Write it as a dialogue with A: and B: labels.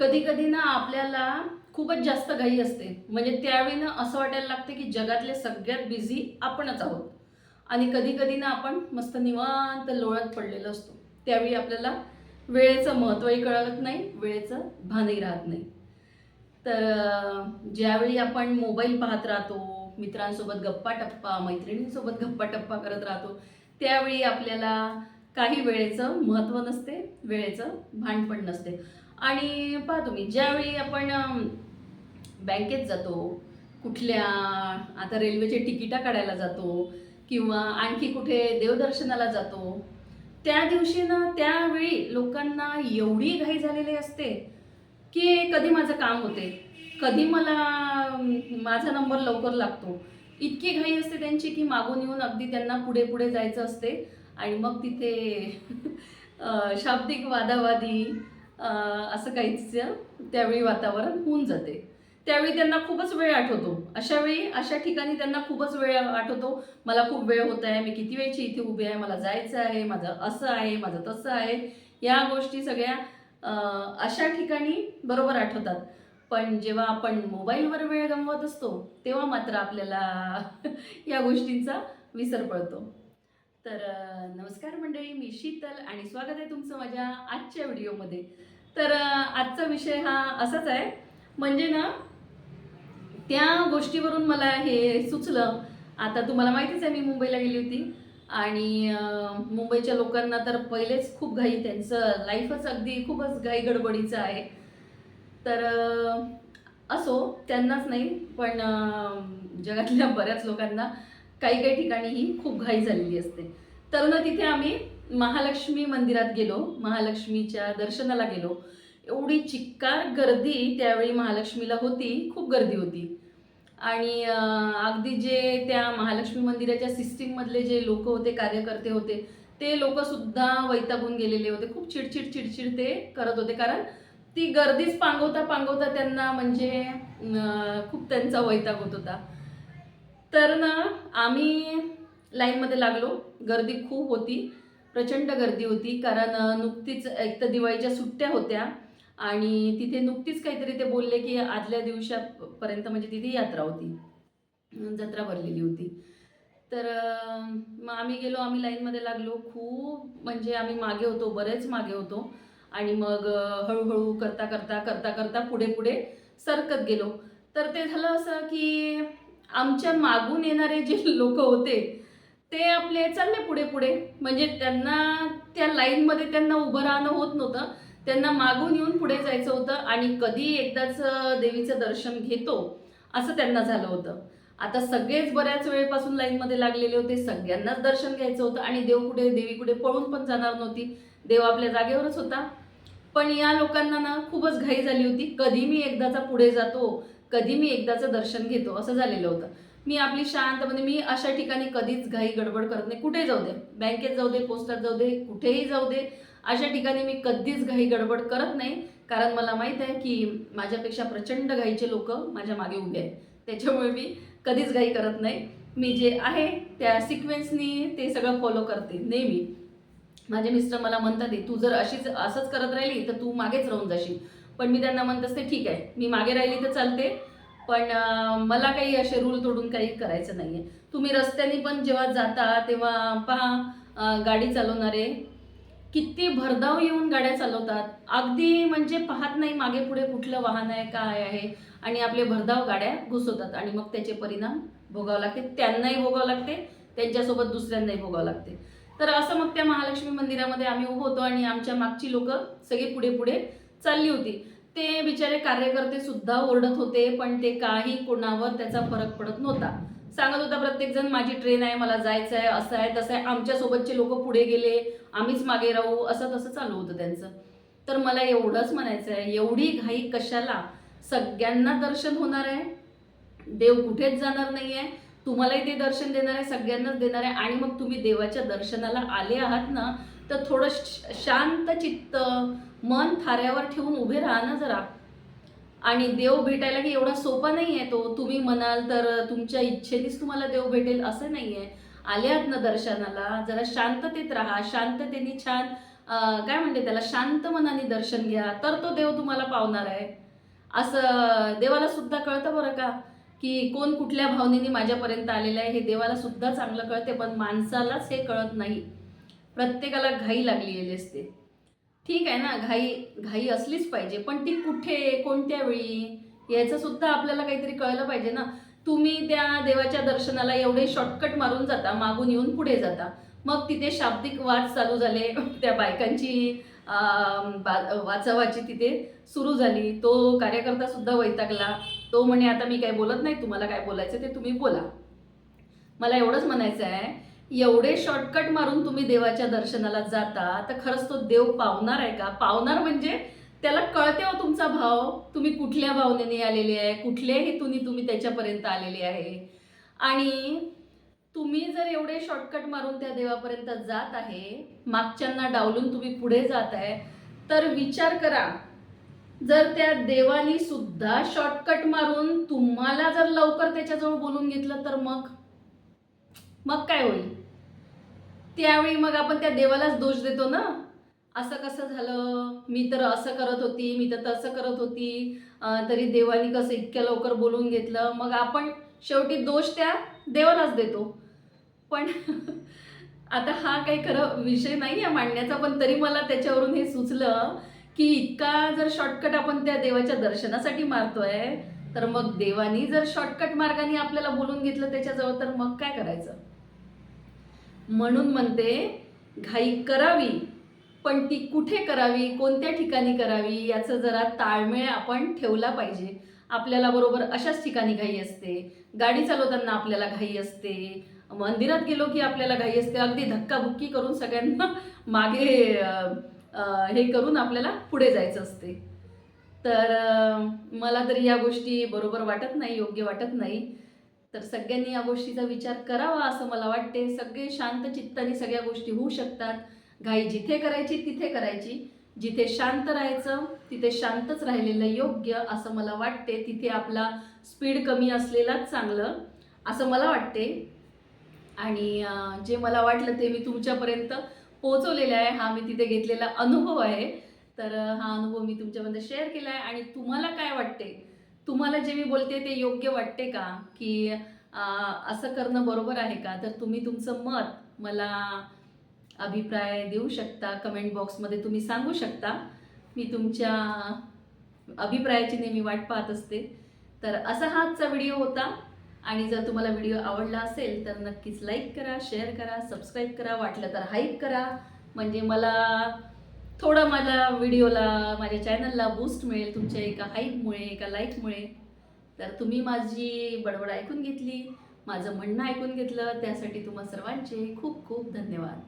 A: कधी कधी ना आपल्याला खूपच जास्त घाई असते. म्हणजे त्यावेळी ना असं वाटायला लागते की जगातले सगळ्यात बिझी आपणच आहोत. आणि कधी कधी ना आपण मस्त निवांत लोळत पडलेलो असतो. त्यावेळी आपल्याला वेळेचं महत्त्वही कळत नाही वेळेचं भानही राहत नाही. तर ज्यावेळी आपण मोबाईल पाहत राहतो मित्रांसोबत गप्पा टप्पा मैत्रिणींसोबत गप्पा टप्पा करत राहतो त्यावेळी आपल्याला काही वेळेचं महत्त्व नसते वेळेचं भान पण नसते. आणि पहा तुम्ही ज्यावेळी आपण बँकेत जातो कुठल्या आता रेल्वेचे तिकिटा काढायला जातो किंवा आणखी कुठे देवदर्शनाला जातो त्या दिवशी ना त्यावेळी लोकांना एवढी घाई झालेली असते की कधी माझं काम होते कधी मला माझा नंबर लवकर लागतो. इतकी घाई असते त्यांची की मागून येऊन अगदी त्यांना पुढे पुढे जायचं असते आणि मग तिथे शाब्दिक वादावादी असं काहीच त्यावेळी वातावरण होऊन जाते. त्यावेळी त्यांना खूपच वेळ आठवतो. अशा वेळी अशा ठिकाणी त्यांना खूपच वेळ आठवतो. मला खूप वेळ होत आहे. मी किती वेळची इथे उभी आहे? मला जायचं आहे. माझं असं आहे. माझं तसं आहे. या गोष्टी सगळ्या अशा ठिकाणी बरोबर आठवतात. पण जेव्हा आपण मोबाईलवर वेळ गमवत असतो तेव्हा मात्र आपल्याला या गोष्टींचा विसर पडतो. तर नमस्कार मंडळी. मी शीतल आणि स्वागत आहे तुमचं माझ्या आजच्या व्हिडिओमध्ये. तर आजचा विषय हा असाच आहे. म्हणजे ना त्या गोष्टीवरून मला हे सुचलं. आता तुम्हाला माहितीच आहे मी मुंबईला गेली होती. आणि मुंबईच्या लोकांना तर पहिलेच खूप घाई त्यांचं लाईफच अगदी खूपच घाई गडबडीचं आहे. तर असो त्यांनाच नाही पण जगातल्या बऱ्याच लोकांना काही काही ठिकाणी ही खूप घाई झालेली असते. तर ना तिथे आम्ही महालक्ष्मी मंदिरात गेलो महालक्ष्मीच्या दर्शनाला गेलो. एवढी चिक्कार गर्दी त्यावेळी महालक्ष्मीला होती खूप गर्दी होती. आणि अगदी जे त्या महालक्ष्मी मंदिराच्या सिस्टीममधले जे लोक होते कार्यकर्ते होते ते लोक सुद्धा वैतागून गेलेले होते. खूप चिडचिड चिडचिड ते करत होते. कारण ती गर्दीच पांगवता पांगवता त्यांना म्हणजे खूप त्यांचा वैताग होत होता. तर ना आम्ही लाईनमध्ये लागलो. गर्दी खूप होती. प्रचंड गर्दी होती कारण नुकतीच एक तर दिवाळीच्या सुट्ट्या होत्या आणि तिथे नुकतीच काहीतरी ते बोलले की आदल्या दिवसापर्यंत म्हणजे तिथे यात्रा होती. जत्रा भरलेली होती. तर मग आम्ही गेलो आम्ही लाईनमध्ये लागलो. खूप म्हणजे आम्ही मागे होतो बरेच मागे होतो. आणि मग हळूहळू करता करता करता करता पुढे पुढे सरकत गेलो. तर ते झालं असं की आमच्या मागून येणारे जे लोक होते ते आपले चालले पुढे पुढे. म्हणजे त्यांना त्या लाईनमध्ये त्यांना उभं राहणं होत नव्हतं. त्यांना मागून येऊन पुढे जायचं होतं आणि कधी एकदाच देवीचं दर्शन घेतो असं त्यांना झालं होतं. आता सगळेच बऱ्याच वेळेपासून लाईनमध्ये लागलेले होते सगळ्यांनाच दर्शन घ्यायचं होतं आणि देव कुठे देवी कुठे पळून पण जाणार नव्हती. देव आपल्या जागेवरच होता. पण या लोकांना ना खूपच घाई झाली होती. कधी मी एकदाचा पुढे जातो कधी मी एकदाचं दर्शन घेतो असं झालेलं होतं. मी आपली शांतपणे मी अशा ठिकाणी कधीच घाई गडबड करत नाही. कुठे जाऊ दे? बँकेत जाऊ दे पोस्टात जाऊ दे कुठेही जाऊ दे. अशा ठिकाणी मी कधीच घाई गडबड करत नाही. कारण मला माहीत आहे की माझ्यापेक्षा प्रचंड घाईचे लोक माझ्या मागे उभे आहेत. त्याच्यामुळे मी कधीच घाई करत नाही. मी जे आहे त्या सिक्वेन्सनी ते सगळं फॉलो करते नेहमी. माझे मिस्टर मला म्हणतात तू जर अशीच असंच करत राहिली तर तू मागेच राहून जाशील. पण मी त्यांना म्हणत असते ठीक आहे मी मागे राहिली तर चालते पण मला काही असे रूल तोडून काही करायचं नाही आहे तुम्ही रस्त्याने पण जेव्हा जाता तेव्हा पहा गाडी चालवणारे किती भरधाव येऊन गाड्या चालवतात. अगदी म्हणजे पाहत नाही मागे पुढे कुठलं वाहन आहे काय आहे आणि आपले भरधाव गाड्या घुसवतात. आणि मग त्याचे परिणाम भोगावं लागते. त्यांनाही भोगावं लागते त्यांच्यासोबत दुसऱ्यांनाही भोगावं लागते. तर असं मग त्या महालक्ष्मी मंदिरामध्ये आम्ही उभं होतो आणि आमच्या मागची लोक सगळे पुढे पुढे चालली होती. ते बिचारे कार्यकर्ते सुद्धा ओरडत होते पण ते काही कोणावर त्याचा फरक पडत नव्हता. सांगत होता प्रत्येक जण माझी ट्रेन आहे मला जायचं आहे असं आहे तसं आहे. आमच्या सोबतचे लोक पुढे गेले आम्हीच मागे राहू. असं तसं चालू होतं त्यांचं. तर मला एवढंच म्हणायचं आहे एवढी घाई कशाला? सगळ्यांना दर्शन होणार आहे. देव कुठेच जाणार नाही आहे तुम्हालाही ते दर्शन देणार आहे सगळ्यांनाच देणार आहे. आणि मग तुम्ही देवाच्या दर्शनाला आले आहात ना तर थोडं श- शांत चित्त मन थाऱ्यावर ठेवून उभे राहा ना जरा. आणि देव भेटायला की एवढा सोपा नाही आहे तो. तुम्ही म्हणाल तर तुमच्या इच्छेनेच तुम्हाला देव भेटेल असं नाही आहे आले ना दर्शनाला जरा शांततेत राहा. शांततेने छान काय म्हणते त्याला? शांत मनाने दर्शन घ्या. तर तो देव तुम्हाला पावणार आहे. असं देवाला सुद्धा कळतं बरं का? की कोण कुठल्या भावनेने माझ्यापर्यंत आलेलं आहे हे देवाला सुद्धा चांगलं कळते पण माणसालाच हे कळत नाही. प्रत्येकाला घाई लागलेली असते. ठीक आहे ना घाई घाई असलीच पाहिजे पण ती कुठे कोणत्या वेळी याचं सुद्धा आपल्याला काहीतरी कळलं पाहिजे ना. तुम्ही त्या देवाच्या दर्शनाला एवढे शॉर्टकट मारून जाता मागून येऊन पुढे जाता. मग तिथे शाब्दिक वाद चालू झाले त्या बायकांची वाचावाची तिथे सुरू झाली. तो कार्यकर्ता सुद्धा वैतागला. तो म्हणे आता मी काय बोलत नाही तुम्हाला काय बोलायचं ते तुम्ही बोला. मला एवढंच म्हणायचं आहे एवढे शॉर्टकट मारून तुम्ही देवाच्या दर्शनाला जाता तर खरंच तो देव पावणार आहे का? पावणार म्हणजे त्याला कळते हो तुमचा भाव. तुम्ही कुठल्या भावनेने आलेले आहे? कुठल्या हेतूने तुम्ही त्याच्यापर्यंत आलेले आहे? आणि तुम्ही जर एवढे शॉर्टकट मारून त्या देवापर्यंत जात आहे मागच्यांना डावलून तुम्ही पुढे जात आहे तर विचार करा. जर त्या देवानी सुद्धा शॉर्टकट मारून तुम्हाला जर लवकर त्याच्याजवळ बोलून घेतलं तर मग? मग काय होईल? त्यावेळी मग आपण त्या देवालाच दोष देतो ना? असं कसं झालं? मी तर असं करत होती मी तर तसं करत होती. तरी देवानी कसं इतक्या लवकर बोलून घेतलं? मग आपण शेवटी दोष त्या देवालाच देतो. पण आता हा काही खरं विषय नाही आहे मांडण्याचा पण तरी मला त्याच्यावरून हे सुचलं की इतका जर शॉर्टकट आपण त्या देवाच्या दर्शनासाठी मारतोय तर मग देवानी जर शॉर्टकट मार्गाने आपल्याला बोलून घेतलं त्याच्याजवळ तर मग काय करायचं? म्हणून म्हणते घाई करावी पण ती कुठे करावी कोणत्या ठिकाणी करावी याचं जरा ताळमेळ आपण ठेवला पाहिजे. आपल्याला बरोबर अशाच ठिकाणी घाई असते. गाडी चालवताना आपल्याला घाई असते. मंदिरात गेलो की आपल्याला घाई असते. अगदी धक्काबुक्की करून सगळ्यांना मागे हे करून आपल्याला पुढे जायचं असते. तर मला तरी या गोष्टी बरोबर वाटत नाही योग्य वाटत नाही. तर सगळ्यांनी या गोष्टीचा विचार करावा असं मला वाटते. सगळे शांत चित्ताने सगळ्या गोष्टी होऊ शकतात. घाई जिथे करायची तिथे करायची. जिथे शांत राहायचं तिथे शांतच राहिलेलं योग्य असं मला वाटते. तिथे आपला स्पीड कमी असलेलाच चांगलं असं मला वाटते. आणि जे मला वाटलं ते मी तुमच्यापर्यंत पोहोचवलेलं आहे. हा मी तिथे घेतलेला अनुभव आहे. तर हा अनुभव मी तुमच्यामध्ये शेअर केला आहे. आणि तुम्हाला काय वाटते? तुम्हाला जे मी बोलते ते योग्य वाटते का? की असं करणं बरोबर आहे का? तर तुम्ही तुमचं मत मला अभिप्राय देऊ शकता. कमेंट बॉक्समध्ये तुम्ही सांगू शकता. मी तुमच्या अभिप्रायाची नेहमी वाट पाहत असते. तर असा हा आजचा व्हिडिओ होता. आणि जर तुम्हाला व्हिडिओ आवडला असेल तर नक्कीच लाईक करा शेअर करा सबस्क्राईब करा. वाटलं तर हाईक करा. म्हणजे मला थोडं माझ्या व्हिडिओला माझ्या चॅनलला बूस्ट मिळेल तुमच्या एका हाईकमुळे एका लाईकमुळे तर तुम्ही माझी बडबड ऐकून घेतली माझं म्हणणं ऐकून घेतलं. त्यासाठी तुम्हा सर्वांचे खूप खूप धन्यवाद.